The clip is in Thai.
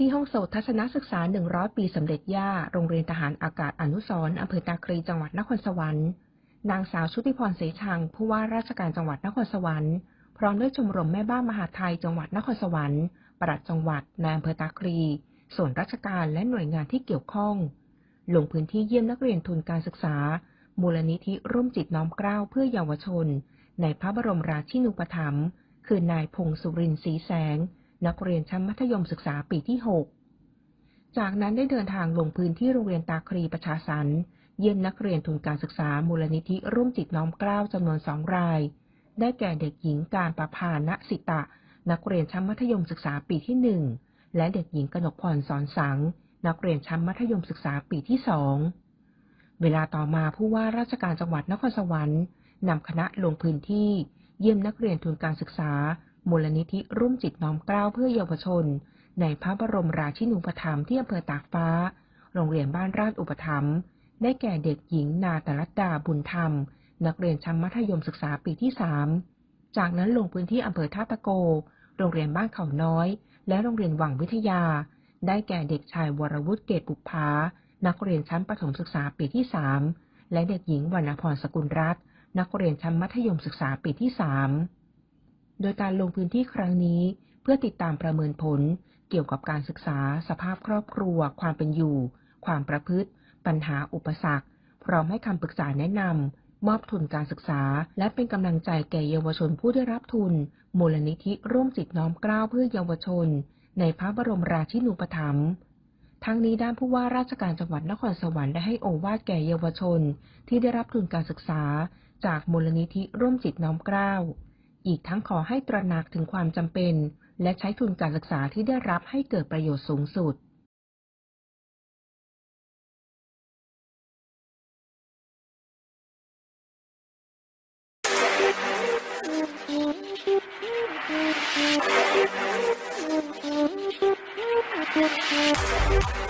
ที่ห้องโสตทัศนศึกษา 100 ปีสมเด็จย่า โรงเรียนทหารอากาศอนุสรณ์อำเภอตาคลีจังหวัดนครสวรรค์ นางสาวชุติพรเสชัง ผู้ว่าราชการจังหวัดนครสวรรค์ พร้อมด้วยชมรมแม่บ้านมหาไทยจังหวัดนครสวรรค์ ปลัดจังหวัดนายอำเภอตาคลีส่วนราชการและหน่วยงานที่เกี่ยวข้อง ลงพื้นที่เยี่ยมนักเรียนทุนการศึกษา มูลนิธิร่วมจิตน้อมเกล้าเพื่อเยาวชน ในพระบรมราชินูปถัมภ์คือนายพงศ์สุรินทร์ศรีแสง นักเรียนชั้นมัธยมศึกษาปีที่ 6 จากนั้นได้เดินทางลงพื้นที่โรงเรียนตาครีประชาสรรเยี่ยมนักเรียนทุนการศึกษามูลนิธิร่วมจิตน้อมเกล้าจำนวนสองราย ได้แก่เด็กหญิงการประพาณสิตะ นักเรียนชั้นมัธยมศึกษาปีที่หนึ่งและเด็กหญิงกนกพรสอนสัง นักเรียนชั้นมัธยมศึกษาปีที่สองเวลาต่อมาผู้ว่าราชการจังหวัดนครสวรรค์นำคณะลงพื้นที่ เยี่ยมนักเรียนทุนการศึกษา มูลนิธิร่วมจิตน้อมเกล้าเพื่อเยาวชน ในพระบรมราชินูปถัมภ์ที่อำเภอตากฟ้า โรงเรียนบ้านราชอุปถัมภ์ได้แก่เด็กหญิงนาตรัตดาบุญธรรม นักเรียนชั้นมัธยมศึกษาปีที่สามจากนั้นลงพื้นที่อำเภอท่าตะโก โรงเรียนบ้านเขาน้อย และโรงเรียนวังวิทยา ได้แก่เด็กชายวรวุฒิเกตบุภานักเรียนชั้นประถมศึกษาปีที่สามและเด็กหญิงวรรณพรสกุลรัตน์นักเรียนชั้นมัธยมศึกษาปีที่สาม โดยการลงพื้นที่ครั้งนี้ เพื่อติดตามประเมินผล เกี่ยวกับการศึกษา สภาพครอบครัว ความเป็นอยู่ ความประพฤติ ปัญหาอุปสรรค พร้อมให้คำปรึกษาแนะนำมอบทุนการศึกษา และเป็นกำลังใจแก่เยาวชนผู้ได้รับทุน มูลนิธิร่วมจิตน้อมเกล้าเพื่อเยาวชน ในพระบรมราชินูปถัมภ์ทั้งนี้ด้านผู้ว่าราชการจังหวัดนครสวรรค์ได้ให้โอวาทแก่เยาวชน ที่ได้รับทุนการศึกษา จากมูลนิธิร่วมจิตน้อมเกล้า อีกทั้งขอให้ตระหนักถึงความจำเป็น และใช้ทุนการศึกษาที่ได้รับให้เกิดประโยชน์สูงสุดうん。